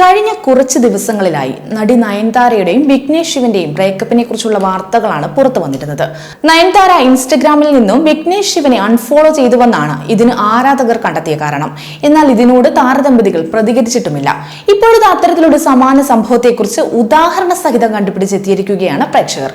കഴിഞ്ഞ കുറച്ച് ദിവസങ്ങളിലായി നടി നയൻതാരയുടെയും വിഘ്നേഷ് ശിവന്റെയും ബ്രേക്കപ്പിനെ കുറിച്ചുള്ള വാർത്തകളാണ് പുറത്തു വന്നിരുന്നത്. നയൻതാര ഇൻസ്റ്റഗ്രാമിൽ നിന്നും വിഘ്നേഷ് ശിവനെ അൺഫോളോ ചെയ്തുവെന്നാണ് ഇതിന് ആരാധകർ കണ്ടെത്തിയ കാരണം. എന്നാൽ ഇതിനോട് താരദമ്പതികൾ പ്രതികരിച്ചിട്ടുമില്ല. ഇപ്പോഴത്തെ അത്തരത്തിലൊരു സമാന സംഭവത്തെക്കുറിച്ച് ഉദാഹരണ സഹിതം കണ്ടുപിടിച്ചെത്തിയിരിക്കുകയാണ് പ്രേക്ഷകർ.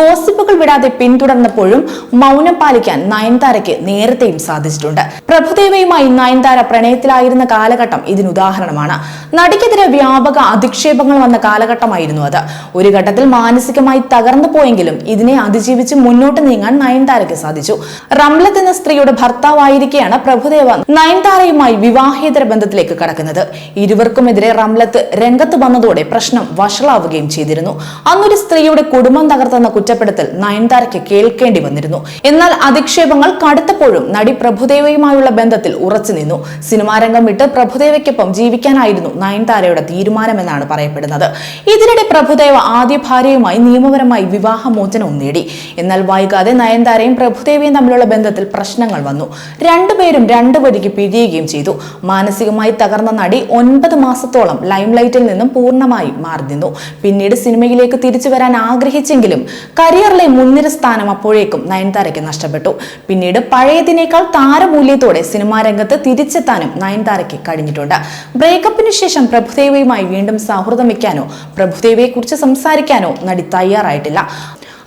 ഗോസിപ്പുകൾ വിടാതെ പിന്തുടർന്നപ്പോഴും മൗനം പാലിക്കാൻ നയൻതാരയ്ക്ക് നേരത്തെയും സാധിച്ചിട്ടുണ്ട്. പ്രഭുദേവയുമായി നയൻതാര പ്രണയത്തിലായിരുന്ന കാലഘട്ടം ഇതിന് ഉദാഹരണമാണ്. നടിക്കെതിരെ വ്യാപക അധിക്ഷേപങ്ങൾ വന്ന കാലഘട്ടമായിരുന്നു അത്. ഒരു ഘട്ടത്തിൽ മാനസികമായി തകർന്നു പോയെങ്കിലും ഇതിനെ അതിജീവിച്ച് മുന്നോട്ട് നീങ്ങാൻ നയൻതാരയ്ക്ക് സാധിച്ചു. റംലത്ത് എന്ന സ്ത്രീയുടെ ഭർത്താവായിരിക്കെയാണ് പ്രഭുദേവ നയൻതാരയുമായി വിവാഹേതര ബന്ധത്തിലേക്ക് കടക്കുന്നത്. ഇരുവർക്കുമെതിരെ റംലത്ത് രംഗത്ത് വന്നതോടെ പ്രശ്നം വഷളാവുകയും ചെയ്തിരുന്നു. അന്നൊരു സ്ത്രീയുടെ കുടുംബം തകർത്തെന്ന കുറ്റപ്പെടുത്തൽ നയൻതാരയ്ക്ക് കേൾക്കേണ്ടി വന്നിരുന്നു. എന്നാൽ അധിക്ഷേപങ്ങൾ കടുത്തപ്പോഴും നടി പ്രഭുദേവയുമായുള്ള ബന്ധത്തിൽ ഉറച്ചു നിന്നു സിനിമാരംഗം വിട്ട് പ്രഭുദേവയ്ക്കൊപ്പം ജീവിക്കാനായിരുന്നു നയൻതാരയുടെ തീരുമാനമെന്നാണ് പറയപ്പെടുന്നത്. ഇതിനിടെ പ്രഭുദേവ ആദ്യ ഭാര്യയുമായി നിയമപരമായി വിവാഹമോചനവും നേടി. എന്നാൽ വൈകാതെ നയൻതാരയും പ്രഭുദേവയും തമ്മിലുള്ള ബന്ധത്തിൽ പ്രശ്നങ്ങൾ വന്നു. രണ്ടുപേരും രണ്ടു വരിക്ക് പിരിയുകയും ചെയ്തു. മാനസികമായി തകർന്ന നടി ഒൻപത് മാസത്തോളം ലൈംലൈറ്റിൽ നിന്നും പൂർണമായി മാറി നിന്നു. പിന്നീട് സിനിമയിലേക്ക് തിരിച്ചു വരാൻ ആഗ്രഹിച്ചെങ്കിലും കരിയറിലെ മുൻനിര സ്ഥാനം അപ്പോഴേക്കും നയൻതാരയ്ക്ക് നഷ്ടപ്പെട്ടു. പിന്നീട് പഴയതിനേക്കാൾ താരമൂല്യത്തോടെ സിനിമാ രംഗത്ത് തിരിച്ചെത്താനും നയൻതാരയ്ക്ക് കഴിഞ്ഞിട്ടുണ്ട്. ബ്രേക്കപ്പിന് ശേഷം പ്രഭുദേവയുമായി വീണ്ടും സൗഹൃദം വെക്കാനോ പ്രഭുദേവയെക്കുറിച്ച് സംസാരിക്കാനോ നടി തയ്യാറായിട്ടില്ല.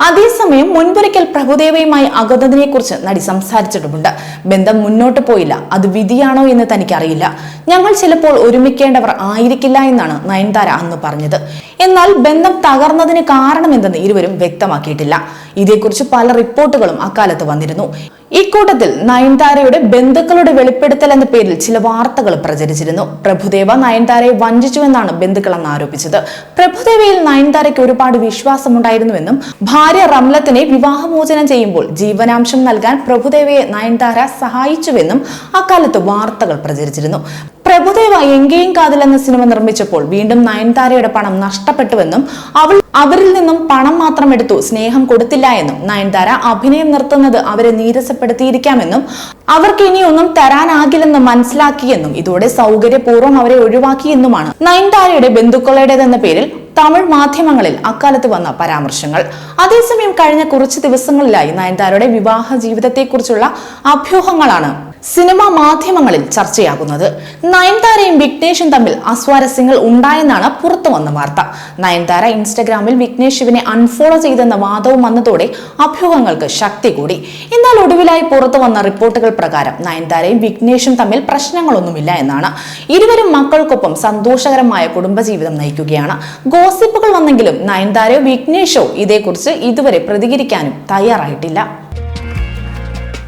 അതേസമയം മുൻപൊരിക്കൽ പ്രഭുദേവയുമായി അകന്നതിനെ കുറിച്ച് നടി സംസാരിച്ചിട്ടുമുണ്ട്. ബന്ധം മുന്നോട്ട് പോയില്ല. അത് വിധിയാണോ എന്ന് തനിക്കറിയില്ല. ഞങ്ങൾ ചിലപ്പോൾ ഒരുമിക്കേണ്ടവർ ആയിരിക്കില്ല എന്നാണ് നയൻതാര അന്ന് പറഞ്ഞത്. എന്നാൽ ബന്ധം തകർന്നതിന് കാരണമെന്തെന്ന് ഇരുവരും വ്യക്തമാക്കിയിട്ടില്ല. ഇതേക്കുറിച്ച് പല റിപ്പോർട്ടുകളും അക്കാലത്ത് വന്നിരുന്നു. ഇക്കൂട്ടത്തിൽ നയൻതാരയുടെ ബന്ധുക്കളുടെ വെളിപ്പെടുത്തൽ എന്ന പേരിൽ ചില വാർത്തകൾ പ്രചരിച്ചിരുന്നു. പ്രഭുദേവ നയൻതാരയെ വഞ്ചിച്ചുവെന്നാണ് ബന്ധുക്കൾ അന്ന് ആരോപിച്ചത്. പ്രഭുദേവയിൽ നയൻതാരയ്ക്ക് ഒരുപാട് വിശ്വാസമുണ്ടായിരുന്നുവെന്നും റംലത്തിനെ വിവാഹമോചനം ചെയ്യുമ്പോൾ ജീവനാംശം നൽകാൻ പ്രഭുദേവയെ നയൻതാര സഹായിച്ചുവെന്നും അക്കാലത്ത് വാർത്തകൾ പ്രചരിച്ചിരുന്നു. പ്രഭുദേവ എങ്കേയും കാതിൽ എന്ന സിനിമ നിർമ്മിച്ചപ്പോൾ വീണ്ടും നയൻതാരയുടെ പണം നഷ്ടപ്പെട്ടുവെന്നും അവൾ അവരിൽ നിന്നും പണം മാത്രം എടുത്തു സ്നേഹം കൊടുത്തില്ല എന്നും നയൻതാര അഭിനയം നിർത്തുന്നത് അവരെ നീരസപ്പെടുത്തിയിരിക്കാമെന്നും അവർക്ക് ഇനിയൊന്നും തരാനാകില്ലെന്ന് മനസ്സിലാക്കിയെന്നും ഇതോടെ സൗകര്യപൂർവം അവരെ ഒഴിവാക്കിയെന്നുമാണ് നയൻതാരയുടെ ബന്ധുക്കളുടേതെന്ന പേരിൽ തമിഴ് മാധ്യമങ്ങളിൽ അക്കാലത്ത് വന്ന പരാമർശങ്ങൾ. അതേസമയം കഴിഞ്ഞ കുറച്ച് ദിവസങ്ങളിലായി നയൻതാരയുടെ വിവാഹ ജീവിതത്തെക്കുറിച്ചുള്ള അഭ്യൂഹങ്ങളാണ് സിനിമാ മാധ്യമങ്ങളിൽ ചർച്ചയാകുന്നത്. നയൻതാരയും വിഘ്നേഷും തമ്മിൽ അസ്വാരസ്യങ്ങൾ ഉണ്ടായെന്നാണ് പുറത്തു വന്ന വാർത്ത. നയൻതാര ഇൻസ്റ്റഗ്രാമിൽ വിഘ്നേഷ് അൺഫോളോ ചെയ്തെന്ന വാദവും വന്നതോടെ അഭ്യൂഹങ്ങൾക്ക് ശക്തി കൂടി. എന്നാൽ ഒടുവിലായി പുറത്തു വന്ന റിപ്പോർട്ടുകൾ പ്രകാരം നയൻതാരയും വിഘ്നേഷും തമ്മിൽ പ്രശ്നങ്ങളൊന്നുമില്ല എന്നാണ്. ഇരുവരും മക്കൾക്കൊപ്പം സന്തോഷകരമായ കുടുംബജീവിതം നയിക്കുകയാണ്. ഗോസിപ്പുകൾ വന്നെങ്കിലും നയൻതാരയോ വിഘ്നേഷോ ഇതേക്കുറിച്ച് ഇതുവരെ പ്രതികരിക്കാനും തയ്യാറായിട്ടില്ല.